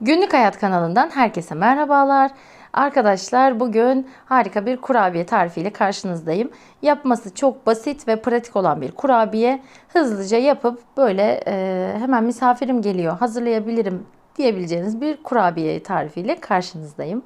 Günlük Hayat kanalından herkese merhabalar. Arkadaşlar bugün harika bir kurabiye tarifiyle karşınızdayım. Yapması çok basit ve pratik olan bir kurabiye. Hızlıca yapıp böyle e, hemen misafirim geliyor hazırlayabilirim diyebileceğiniz bir kurabiye tarifiyle karşınızdayım.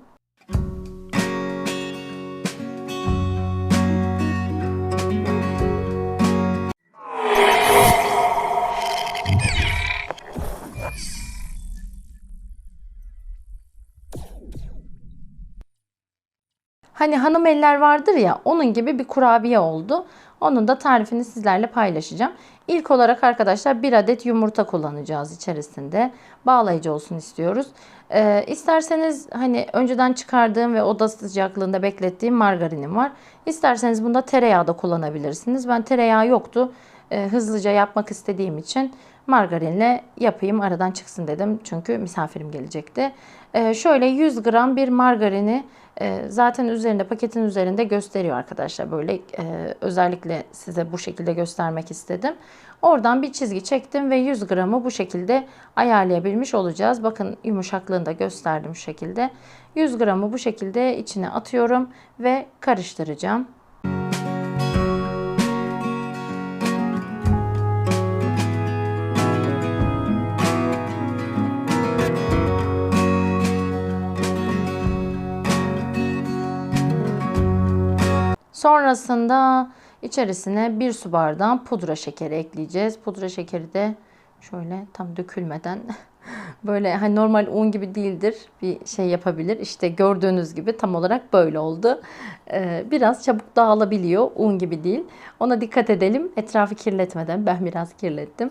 Hani hanım eller vardır ya onun gibi bir kurabiye oldu. Onun da tarifini sizlerle paylaşacağım. İlk olarak arkadaşlar bir adet yumurta kullanacağız içerisinde. Bağlayıcı olsun istiyoruz. Ee, isterseniz hani önceden çıkardığım ve oda sıcaklığında beklettiğim margarinim var. İsterseniz bunda tereyağı da kullanabilirsiniz. Ben tereyağı yoktu. Ee, hızlıca yapmak istediğim için margarinle yapayım aradan çıksın dedim. Çünkü misafirim gelecekti. Ee, şöyle 100 gram bir margarini e, zaten üzerinde paketin üzerinde gösteriyor arkadaşlar. Böyle e, özellikle size bu şekilde göstermek istedim. Oradan bir çizgi çektim ve 100 gramı bu şekilde ayarlayabilmiş olacağız. Bakın yumuşaklığını da gösterdim şu şekilde. 100 gramı bu şekilde içine atıyorum ve karıştıracağım. Sonrasında içerisine bir su bardağı pudra şekeri ekleyeceğiz. Pudra şekeri de şöyle tam dökülmeden böyle hani normal un gibi değildir bir şey yapabilir. İşte gördüğünüz gibi tam olarak böyle oldu. Ee, biraz çabuk dağılabiliyor un gibi değil. Ona dikkat edelim etrafı kirletmeden ben biraz kirlettim.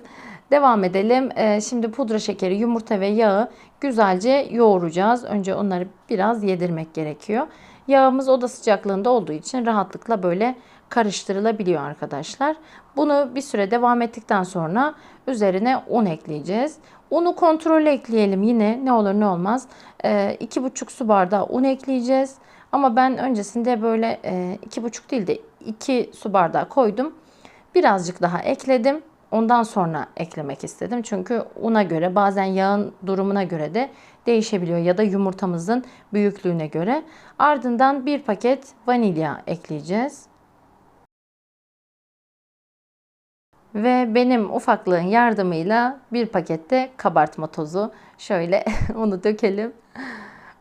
Devam edelim. Ee, şimdi pudra şekeri, yumurta ve yağı güzelce yoğuracağız. Önce onları biraz yedirmek gerekiyor. Yağımız oda sıcaklığında olduğu için rahatlıkla böyle karıştırılabiliyor arkadaşlar. Bunu bir süre devam ettikten sonra üzerine un ekleyeceğiz. Unu kontrollü ekleyelim yine ne olur ne olmaz. 2,5 ee, su bardağı un ekleyeceğiz. Ama ben öncesinde böyle 2,5 e, değil de 2 su bardağı koydum. Birazcık daha ekledim. Ondan sonra eklemek istedim. Çünkü una göre bazen yağın durumuna göre de değişebiliyor ya da yumurtamızın büyüklüğüne göre. Ardından bir paket vanilya ekleyeceğiz. Ve benim ufaklığın yardımıyla bir pakette kabartma tozu. Şöyle onu dökelim.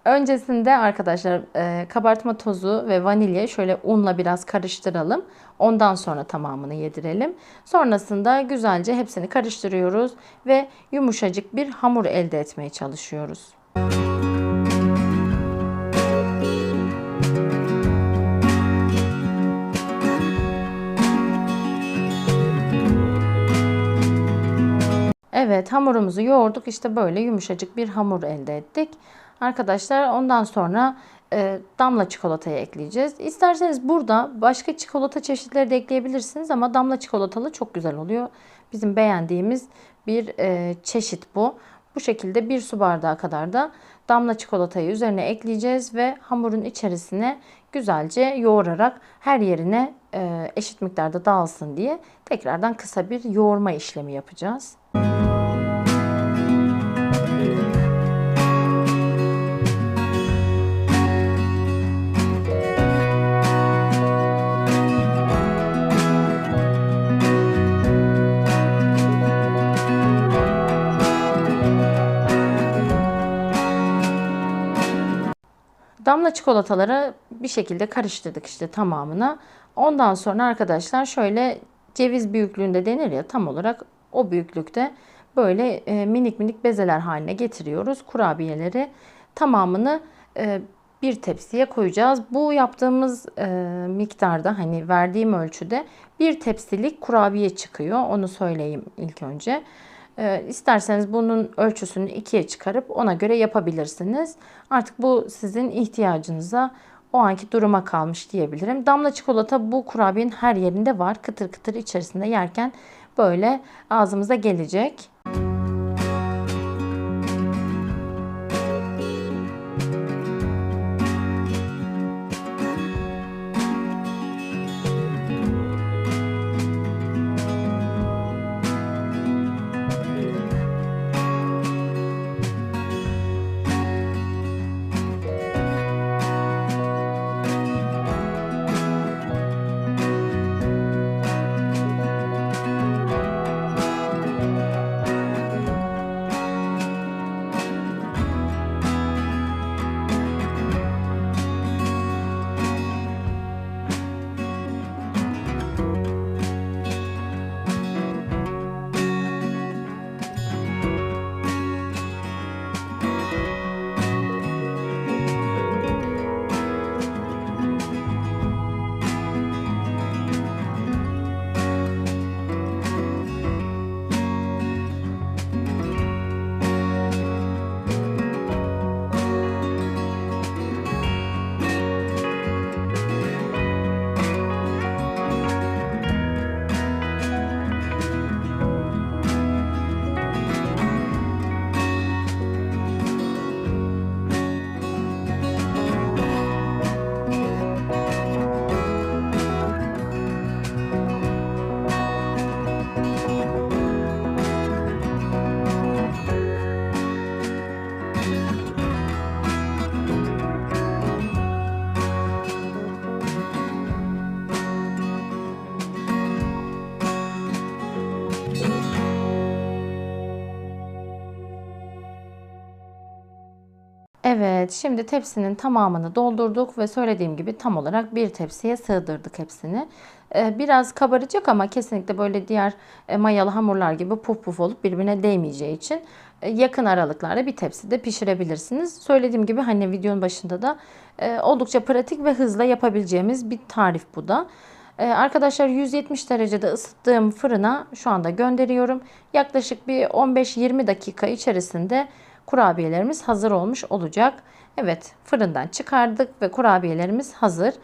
Öncesinde arkadaşlar e, kabartma tozu ve vanilya şöyle unla biraz karıştıralım. Ondan sonra tamamını yedirelim. Sonrasında güzelce hepsini karıştırıyoruz ve yumuşacık bir hamur elde etmeye çalışıyoruz. Evet hamurumuzu yoğurduk. İşte böyle yumuşacık bir hamur elde ettik. Arkadaşlar ondan sonra e, damla çikolatayı ekleyeceğiz. İsterseniz burada başka çikolata çeşitleri de ekleyebilirsiniz ama damla çikolatalı çok güzel oluyor. Bizim beğendiğimiz bir e, çeşit bu. Bu şekilde bir su bardağı kadar da damla çikolatayı üzerine ekleyeceğiz ve hamurun içerisine güzelce yoğurarak her yerine e, eşit miktarda dağılsın diye tekrardan kısa bir yoğurma işlemi yapacağız. Damla çikolataları bir şekilde karıştırdık işte tamamına. Ondan sonra arkadaşlar şöyle ceviz büyüklüğünde denir ya tam olarak o büyüklükte böyle e, minik minik bezeler haline getiriyoruz. Kurabiyeleri tamamını e, bir tepsiye koyacağız. Bu yaptığımız e, miktarda hani verdiğim ölçüde bir tepsilik kurabiye çıkıyor. Onu söyleyeyim ilk önce. E, isterseniz bunun ölçüsünü ikiye çıkarıp ona göre yapabilirsiniz. Artık bu sizin ihtiyacınıza o anki duruma kalmış diyebilirim. Damla çikolata bu kurabiyenin her yerinde var. Kıtır kıtır içerisinde yerken böyle ağzımıza gelecek. Evet, şimdi tepsinin tamamını doldurduk ve söylediğim gibi tam olarak bir tepsiye sığdırdık hepsini. Ee, Biraz kabaracak ama kesinlikle böyle diğer e, mayalı hamurlar gibi puf puf olup birbirine değmeyeceği için e, yakın aralıklarla bir tepside pişirebilirsiniz. Söylediğim gibi hani videonun başında da e, oldukça pratik ve hızla yapabileceğimiz bir tarif bu da. Arkadaşlar 170 derecede ısıttığım fırına şu anda gönderiyorum. Yaklaşık bir 15-20 dakika içerisinde kurabiyelerimiz hazır olmuş olacak. Evet fırından çıkardık ve kurabiyelerimiz hazır.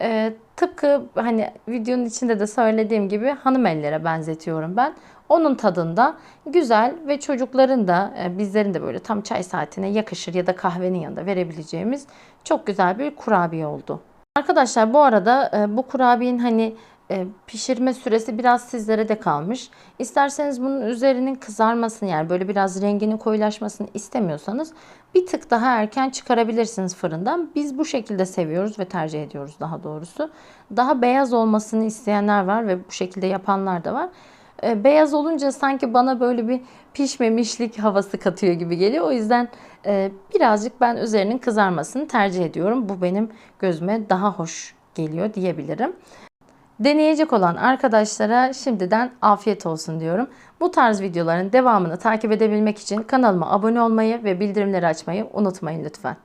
Ee, tıpkı hani videonun içinde de söylediğim gibi hanım ellere benzetiyorum ben. Onun tadında güzel ve çocukların da e, bizlerin de böyle tam çay saatine yakışır ya da kahvenin yanında verebileceğimiz çok güzel bir kurabiye oldu. Arkadaşlar bu arada e, bu kurabiyenin hani pişirme süresi biraz sizlere de kalmış. İsterseniz bunun üzerinin kızarmasını yani böyle biraz renginin koyulaşmasını istemiyorsanız bir tık daha erken çıkarabilirsiniz fırından. Biz bu şekilde seviyoruz ve tercih ediyoruz daha doğrusu. Daha beyaz olmasını isteyenler var ve bu şekilde yapanlar da var. E, Beyaz olunca sanki bana böyle bir pişmemişlik havası katıyor gibi geliyor. O yüzden e, birazcık ben üzerinin kızarmasını tercih ediyorum. Bu benim gözüme daha hoş geliyor diyebilirim. Deneyecek olan arkadaşlara şimdiden afiyet olsun diyorum. Bu tarz videoların devamını takip edebilmek için kanalıma abone olmayı ve bildirimleri açmayı unutmayın lütfen.